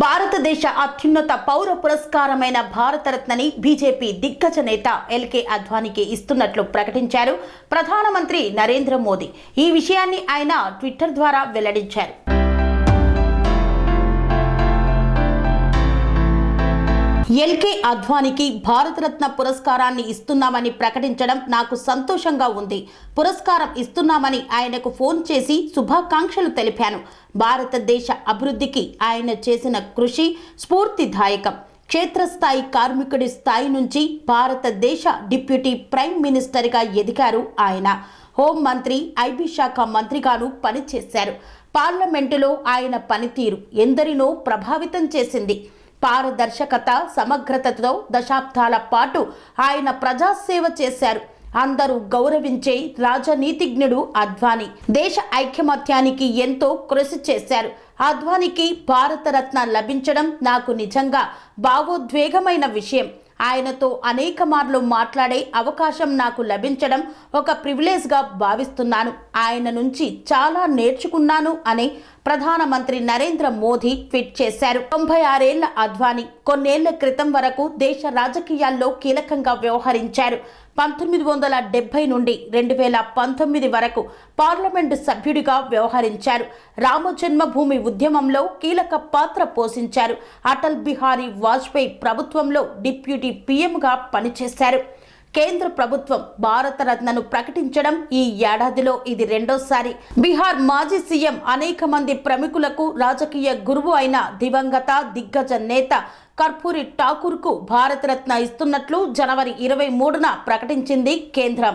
భారతదేశ అత్యున్నత పౌర పురస్కారమైన భారతరత్నని బీజేపీ దిగ్గజ నేత ఎల్కే అద్వానికి ఇస్తున్నట్లు ప్రకటించారు. ప్రధానమంత్రి నరేంద్ర మోదీ. ఈ విషయాన్ని ఆయన ట్విట్టర్ ద్వారా వెల్లడించారు. ఎల్కే అద్వానికి భారతరత్న పురస్కారాన్ని ఇస్తున్నామని ప్రకటించడం నాకు సంతోషంగా ఉంది. పురస్కారం ఇస్తున్నామని ఆయనకు ఫోన్ చేసి శుభాకాంక్షలు తెలిపాను. భారతదేశ అభివృద్ధికి ఆయన చేసిన కృషి స్ఫూర్తిదాయకం. క్షేత్రస్థాయి కార్మికుడి స్థాయి నుంచి భారతదేశ డిప్యూటీ ప్రైమ్ మినిస్టర్గా ఎదిగారు ఆయన. హోం మంత్రి ఐబీ శాఖ మంత్రిగాను పనిచేశారు. పార్లమెంటులో ఆయన పనితీరు ఎందరినో ప్రభావితం చేసింది. పారదర్శకత సమగ్రతతో దశాబ్దాల పాటు ఆయన ప్రజాసేవ చేశారు. అందరూ గౌరవించే రాజనీతిజ్ఞుడు అద్వానీ. దేశ ఐక్యమత్యానికి ఎంతో కృషి చేశారు. అద్వానీకి భారతరత్న లభించడం నాకు నిజంగా భావోద్వేగమైన విషయం. ఆయనతో అనేక మార్లు మాట్లాడే అవకాశం నాకు లభించడం ఒక ప్రివిలేజ్గా భావిస్తున్నాను. ఆయన నుంచి చాలా నేర్చుకున్నాను అని ప్రధానమంత్రి నరేంద్ర మోదీ ట్వీట్ చేశారు. తొంభై ఆరేళ్ళ అద్వానీ కొన్నేళ్ళ క్రితం వరకు దేశ రాజకీయాల్లో కీలకంగా వ్యవహరించారు. పంతొమ్మిది వందల డెబ్బై నుండి రెండు వేల పంతొమ్మిది వరకు పార్లమెంటు సభ్యుడిగా వ్యవహరించారు. రామజన్మభూమి ఉద్యమంలో కీలక పాత్ర పోషించారు. అటల్ బిహారీ వాజ్పేయి ప్రభుత్వంలో డిప్యూటీ పీఎంగా పనిచేశారు. కేంద్ర ప్రభుత్వం భారతరత్నను ప్రకటించడం ఈ ఏడాదిలో ఇది రెండోసారి. బీహార్ మాజీ సీఎం అనేక మంది ప్రముఖులకు రాజకీయ గురువు అయిన దివంగత దిగ్గజ నేత కర్పూరి ఠాకూర్కు భారతరత్న ఇస్తున్నట్లు జనవరి ఇరవై మూడున ప్రకటించింది కేంద్రం.